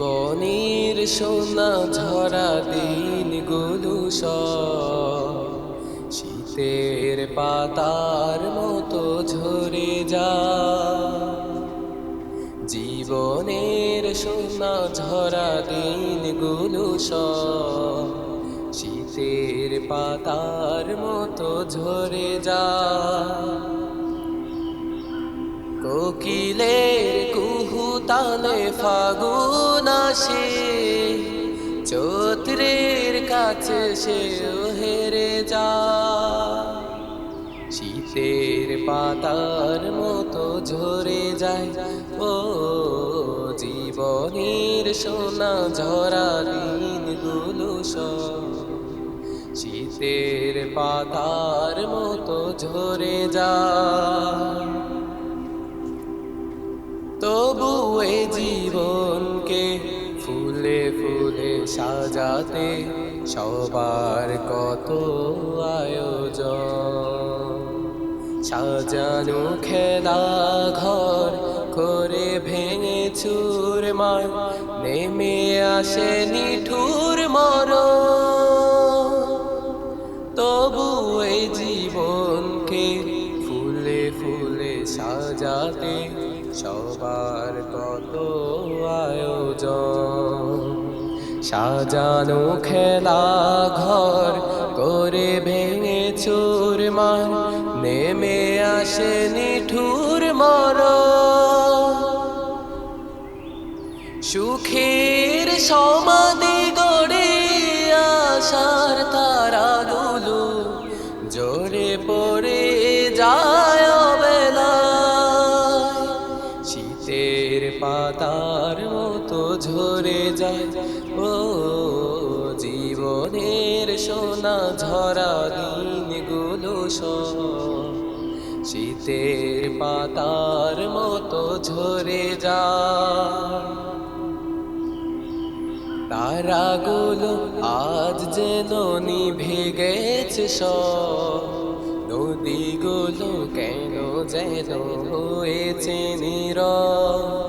জীবনের সোনা ঝরা দিনগুলো সব। শীতের পাতার মতো ঝরে যা। জীবনের সোনা ঝরা দিনগুলো সব। শীতের পাতার মতো ঝরে যা। কোকিলের কুহু তালে ফাগুন আসে চৈত্রের কাছে সে হেরে যা শীতের পাতার মতো ঝরে যায়, ও জীবনের সোনা ঝরা দিনগুলো শীতের পাতার মতো ঝরে যায়। তবু এ ফুলে সাজাতে সবার কত আয়োজন। সাজানো খেলা ঘর করে ভেঙে চুর মার, নেমে আসে নিঠুর মর তবু এই জীবনকে ফুলে ফুলে সাজাতে সবার কত আয়োজন। সাজানো খেলা ঘর করে ভেঙে চোর মার নেমে আসে নিঠুর মর সুখের সমাধি গড়ে আশার তারাগুলো জোরে পড়ে যায় বেলায় শীতের পাতার ঝরে যায়। ও জীবনের সোনা ঝরা দিনগুলো শীতের পাতার মতো ঝরে যায়। তারাগুলো আজ যেন নিভে গেছে সব। নদীগুলো কেন যেন হয়েছে নীরব?